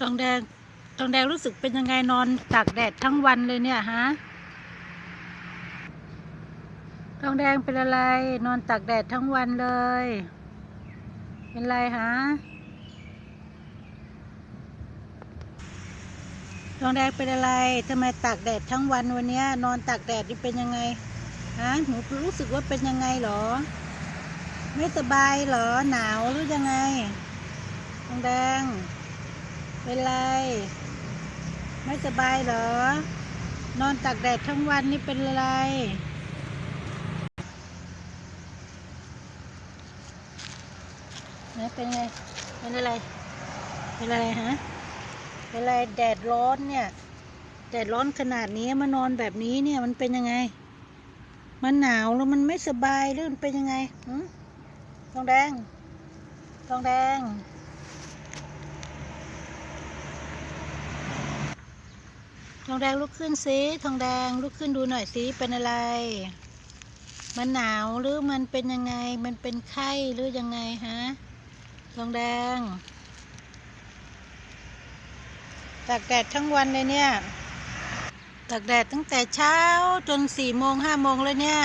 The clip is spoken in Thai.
ทองแดง ทองแดงรู้สึกเป็นยังไงนอนตากแดดทั้งวันเลยเนี่ยฮะ ทองแดงเป็นอะไร นอนตากแดดทั้งวันเลย เป็นไรฮะ ทองแดงเป็นอะไรทำไมตากแดดทั้งวันวันนี้นอนตากแดดนี่เป็นยังไง ฮะ หนูรู้สึกว่าเป็นยังไงเหรอ ไม่สบายเหรอ หนาวหรือยังไง ทองแดง เป็นไร ไม่สบายเหรอ นอนตากแดดทั้งวันนี่เป็นอะไร นะเป็นไง เป็นอะไร เป็นอะไรฮะ เป็นอะไรแดดร้อนเนี่ย แดดร้อนขนาดนี้มานอนแบบนี้เนี่ยมันเป็นยังไง มันหนาวแล้วมันไม่สบายหรือมันเป็นยังไงหืมทองแดง ทองแดง ทองแดงลุกขึ้นสิทองแดงลุกขึ้นดูหน่อยสิเป็นอะไร มันหนาวหรือมันเป็นยังไง มันเป็นไข้หรือยังไงฮะทองแดงตากแดดทั้งวันเลยเนี่ยตากแดดตั้งแต่เช้าจนสี่โมงห้าโมงเลยเนี่ย